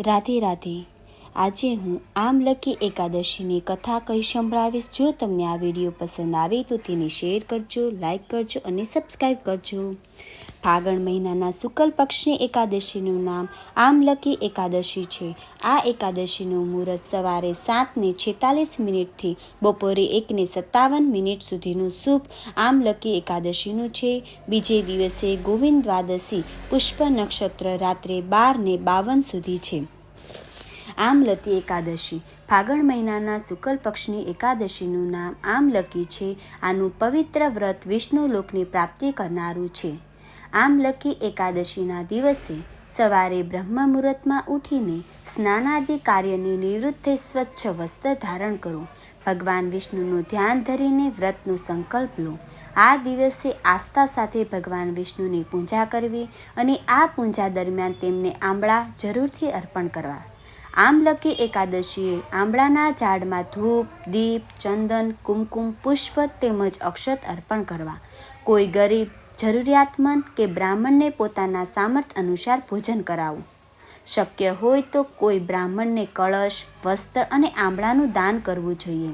રાધે રાધે. આજે હું આમલકી એકાદશીની કથા કહી સંભળાવીશ. જો તમને આ વીડિયો પસંદ આવે તો તેને શેર કરજો, લાઈક કરજો અને સબસ્ક્રાઈબ કરજો. ફાગણ મહિનાના શુક્લ પક્ષની એકાદશીનું નામ આમલકી એકાદશી છે. આ એકાદશીનું મુહૂર્ત સવારે સાતને છેતાલીસ મિનિટથી બપોરે એકને સત્તાવન મિનિટ સુધીનું શુભ આમલકી એકાદશીનું છે. બીજે દિવસે ગોવિંદ દ્વાદશી પુષ્પ નક્ષત્ર રાત્રે બારને બાવન સુધી છે. આમલકી એકાદશી ફાગણ મહિનાના શુક્લ પક્ષની એકાદશીનું નામ આમલકી છે. આનું પવિત્ર વ્રત વિષ્ણુ લોકની પ્રાપ્તિ કરનારું છે. આમલકી એકાદશીના દિવસે સવારે બ્રહ્મ મુહૂર્તમાં ઉઠીને સ્નાનાદિ કાર્યની નિવૃત્તે સ્વચ્છ વસ્ત્ર ધારણ કરો. ભગવાન વિષ્ણુનું ધ્યાન ધરીને વ્રતનો સંકલ્પ લો. આ દિવસે આસ્થા સાથે ભગવાન વિષ્ણુની પૂજા કરવી અને આ પૂજા દરમિયાન તેમને આંબળા જરૂરથી અર્પણ કરવા. આમલકી એકાદશીએ આંબળાના ઝાડમાં ધૂપ, દીપ, ચંદન, કુમકુમ, પુષ્પ તેમજ અક્ષત અર્પણ કરવા. કોઈ ગરીબ જરૂરિયાતમંદ કે બ્રાહ્મણને પોતાના સામર્થ અનુસાર ભોજન કરાવવું શક્ય હોય તો કોઈ બ્રાહ્મણને કળશ, વસ્ત્ર અને આંબળાનું દાન કરવું જોઈએ.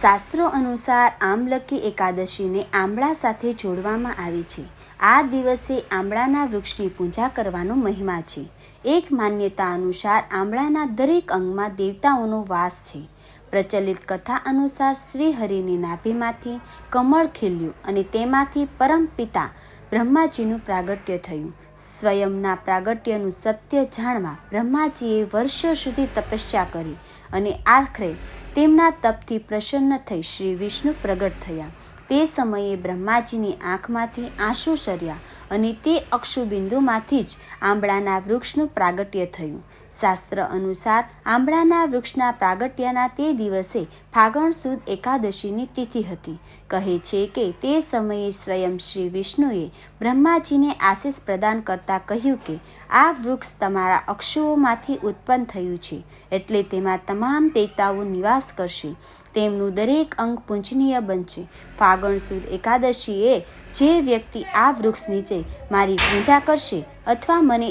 શાસ્ત્રો અનુસાર આમલકી એકાદશીને આંબળા સાથે જોડવામાં આવી છે. આ દિવસે આંબળાના વૃક્ષની પૂજા કરવાનો મહિમા છે. એક માન્યતા અનુસાર આંબળાના દરેક અંગમાં દેવતાઓનો વાસ છે. પ્રચલિત કથા અનુસાર શ્રીહરિની નાભીમાંથી કમળ ખીલ્યું અને તેમાંથી પરમ પિતા બ્રહ્માજીનું પ્રાગટ્ય થયું. સ્વયંના પ્રાગટ્યનું સત્ય જાણવા બ્રહ્માજીએ વર્ષો સુધી તપસ્યા કરી અને આખરે તેમના તપથી પ્રસન્ન થઈ શ્રી વિષ્ણુ પ્રગટ થયા. તે સમયે બ્રહ્માજીની આંખમાંથી આંસુ સર્યા અને તે અક્ષુબિંદુમાંથી જ આંબળાના વૃક્ષનું પ્રાગટ્ય થયું. શાસ્ત્ર અનુસાર આંબળાના વૃક્ષના પ્રાગટ્યના તે દિવસે ફાગણ સુદ એકાદશીની તિથિ હતી. કહે છે કે તે સમયે સ્વયં શ્રી વિષ્ણુએ બ્રહ્માજીને આશીષ પ્રદાન કરતા કહ્યું કે, આ વૃક્ષ તમારા અક્ષુઓમાંથી ઉત્પન્ન થયું છે, એટલે તેમાં તમામ દેવતાઓ નિવાસ કરશે. તેમનું દરેક અંગ પૂજનીય બનશે. ફાગણ સુદ એકાદશીએ જે વ્યક્તિ આ વૃક્ષ નીચે મારી પૂજા કરશે અથવા મને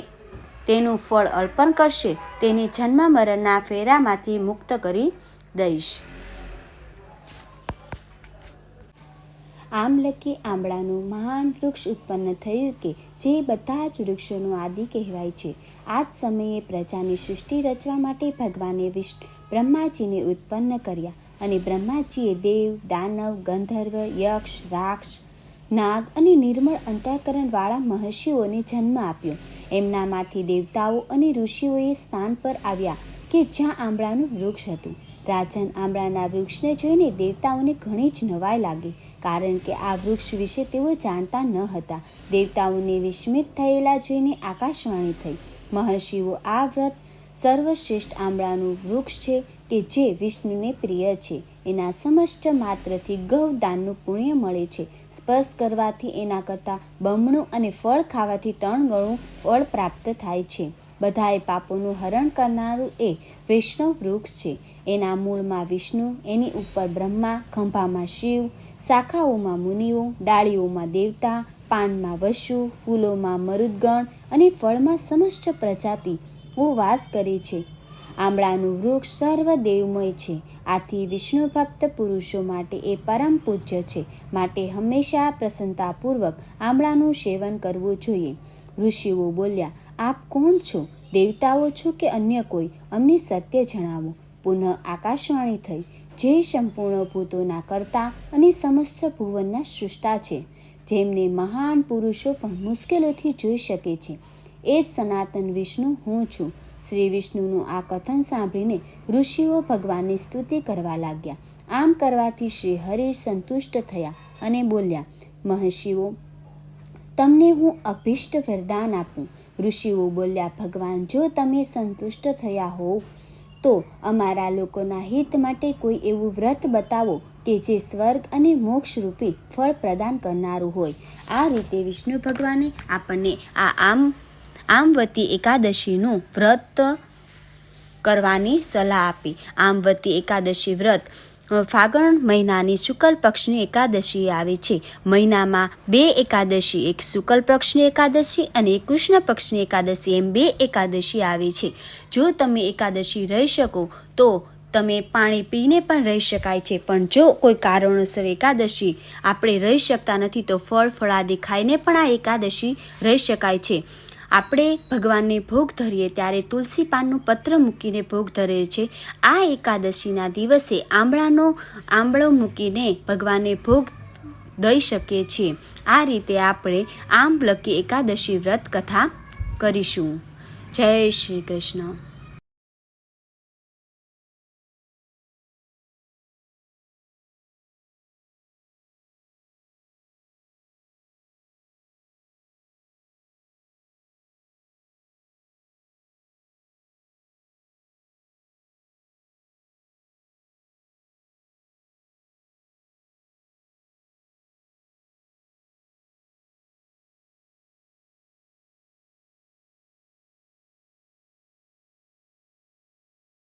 તેનું ફળ અર્પણ કરશે, તેને જન્મ મરણના ફેરામાંથી મુક્ત કરી દઈશ. આમલકી આંબળાનું મહાન વૃક્ષ ઉત્પન્ન થયું કે જે બધા જ વૃક્ષોનું આદિ કહેવાય છે. આ જ સમયે પ્રજાની સૃષ્ટિ રચવા માટે ભગવાને વિષ્ણુ બ્રહ્માજીને ઉત્પન્ન કર્યા અને બ્રહ્માજીએ દેવ, દાનવ, ગંધર્વ, યક્ષ, રાક્ષ નાગ અને નિર્મળ અંતઃકરણવાળા મહર્ષિઓને જન્મ આપ્યો. એમનામાંથી દેવતાઓ અને ઋષિઓએ સ્થાન પર આવ્યા કે જ્યાં આંબળાનું વૃક્ષ હતું. રાજન આંબળાના વૃક્ષને જોઈને દેવતાઓને ઘણી જ નવાઈ લાગી, કારણ કે આ વૃક્ષ વિશે તેઓ જાણતા ન હતા. દેવતાઓને વિસ્મિત થયેલા જોઈને આકાશવાણી થઈ. મહર્ષિઓ આ વ્રત સર્વશ્રેષ્ઠ આંબળાનું વૃક્ષ છે કે જે વિષ્ણુને પ્રિય છે. એના સમસ્ત માત્રથી ગૌદાનનું પુણ્ય મળે છે. સ્પર્શ કરવાથી એના કરતાં બમણું અને ફળ ખાવાથી ત્રણ ગણું ફળ પ્રાપ્ત થાય છે. બધાએ પાપોનું હરણ કરનારું એ વૈષ્ણવ વૃક્ષ છે. એના મૂળમાં વિષ્ણુ, એની ઉપર બ્રહ્મા, ખંભામાં શિવ, શાખાઓમાં મુનિઓ, ડાળીઓમાં દેવતા, પાનમાં વશુ ફૂલોમાં મરુદગણ અને ફળમાં સમસ્ત પ્રજાતિ વાસ કરે છે. આંબળાનું વૃક્ષ સર્વ દેવમય છે. આથી વિષ્ણુ ભક્ત પુરુષો માટે એ પરમ પૂજ્ય છે. માટે હંમેશા પ્રસન્નતાપૂર્વક આંબળાનું સેવન કરવું જોઈએ. ઋષિઓ બોલ્યા, આપ કોણ છો? દેવતાઓ છો કે અન્ય કોઈ? અમને સત્ય જણાવો. પુનઃ આકાશવાણી થઈ. જે સંપૂર્ણ ભૂતોના કરતા અને સમસ્ત ભુવનના સૃષ્ટા છે. જેમને મહાન પુરુષો પણ મુશ્કેલોથી જોઈ શકે છે. એ જ સનાતન વિષ્ણુ હું છું. શ્રી વિષ્ણુનું આ કથન સાંભળીને ઋષિઓ ભગવાનની સ્તુતિ કરવા લાગ્યા. આમ કરવાથી શ્રી હરિ સંતુષ્ટ થયા અને બોલ્યા, મહર્ષિઓ, તમને હું અભિષ્ટ વરદાન આપું. ઋષિઓ બોલ્યા, ભગવાન, જો તમે સંતુષ્ટ થયા હોવ, તો અમારા લોકોના હિત માટે કોઈ એવું વ્રત બતાવો કે જે સ્વર્ગ અને મોક્ષ રૂપી ફળ પ્રદાન કરનારું હોય. આ રીતે વિષ્ણુ ભગવાને આપણને આ આમ આમવતી એકાદશીનું વ્રત કરવાની સલાહ આપી. આમવતી એકાદશી વ્રત ફાગણ મહિનાની શુક્લ પક્ષની એકાદશી આવે છે. મહિનામાં બે એકાદશી, એક શુક્લ પક્ષની એકાદશી અને કૃષ્ણ પક્ષની એકાદશી એમ બે એકાદશી આવે છે. જો તમે એકાદશી રહી શકો, તો તમે પાણી પીને પણ રહી શકાય છે. પણ જો કોઈ કારણોસર એકાદશી આપણે રહી શકતા નથી, તો ફળ ફળાદી ખાઈને પણ આ એકાદશી રહી શકાય છે. આપણે ભગવાનને ભોગ ધરીએ ત્યારે તુલસી પાનનું પત્ર મૂકીને ભોગ ધરે છે આ એકાદશીના દિવસે આંબળાનો આંબળો મૂકીને ભગવાનને ભોગ દઈ શકીએ છીએ. આ રીતે આપણે આંબલકી એકાદશી વ્રત કથા કરીશું. જય શ્રી કૃષ્ણ.